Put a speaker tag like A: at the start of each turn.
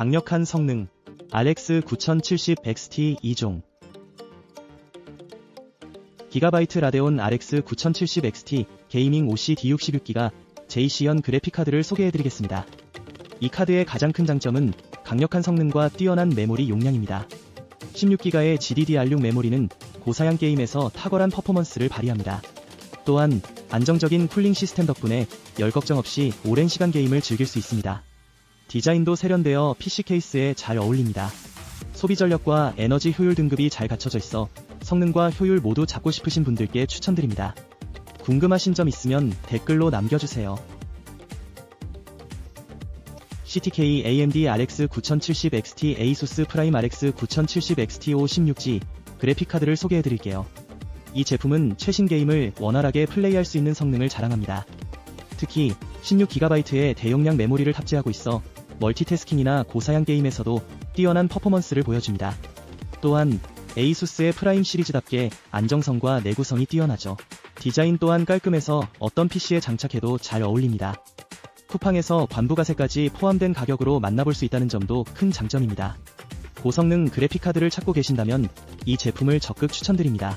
A: 강력한 성능 RX 9070 XT 2종 기가바이트 라데온 RX 9070 XT 게이밍 OC D66기가 JC연 그래픽카드를 소개해드리겠습니다. 이 카드의 가장 큰 장점은 강력한 성능과 뛰어난 메모리 용량입니다. 16기가의 GDDR6 메모리는 고사양 게임에서 탁월한 퍼포먼스를 발휘합니다. 또한 안정적인 쿨링 시스템 덕분에 열 걱정 없이 오랜 시간 게임을 즐길 수 있습니다. 디자인도 세련되어 PC 케이스에 잘 어울립니다. 소비 전력과 에너지 효율 등급이 잘 갖춰져 있어 성능과 효율 모두 잡고 싶으신 분들께 추천드립니다. 궁금하신 점 있으면 댓글로 남겨주세요. CTK AMD RX 9070 XT ASUS 프라임 RX 9070 XT 516G 그래픽카드를 소개해드릴게요. 이 제품은 최신 게임을 원활하게 플레이할 수 있는 성능을 자랑합니다. 특히 16GB의 대용량 메모리를 탑재하고 있어 멀티태스킹이나 고사양 게임에서도 뛰어난 퍼포먼스를 보여줍니다. 또한 에이수스의 프라임 시리즈답게 안정성과 내구성이 뛰어나죠. 디자인 또한 깔끔해서 어떤 PC에 장착해도 잘 어울립니다. 쿠팡에서 관부가세까지 포함된 가격으로 만나볼 수 있다는 점도 큰 장점입니다. 고성능 그래픽카드를 찾고 계신다면 이 제품을 적극 추천드립니다.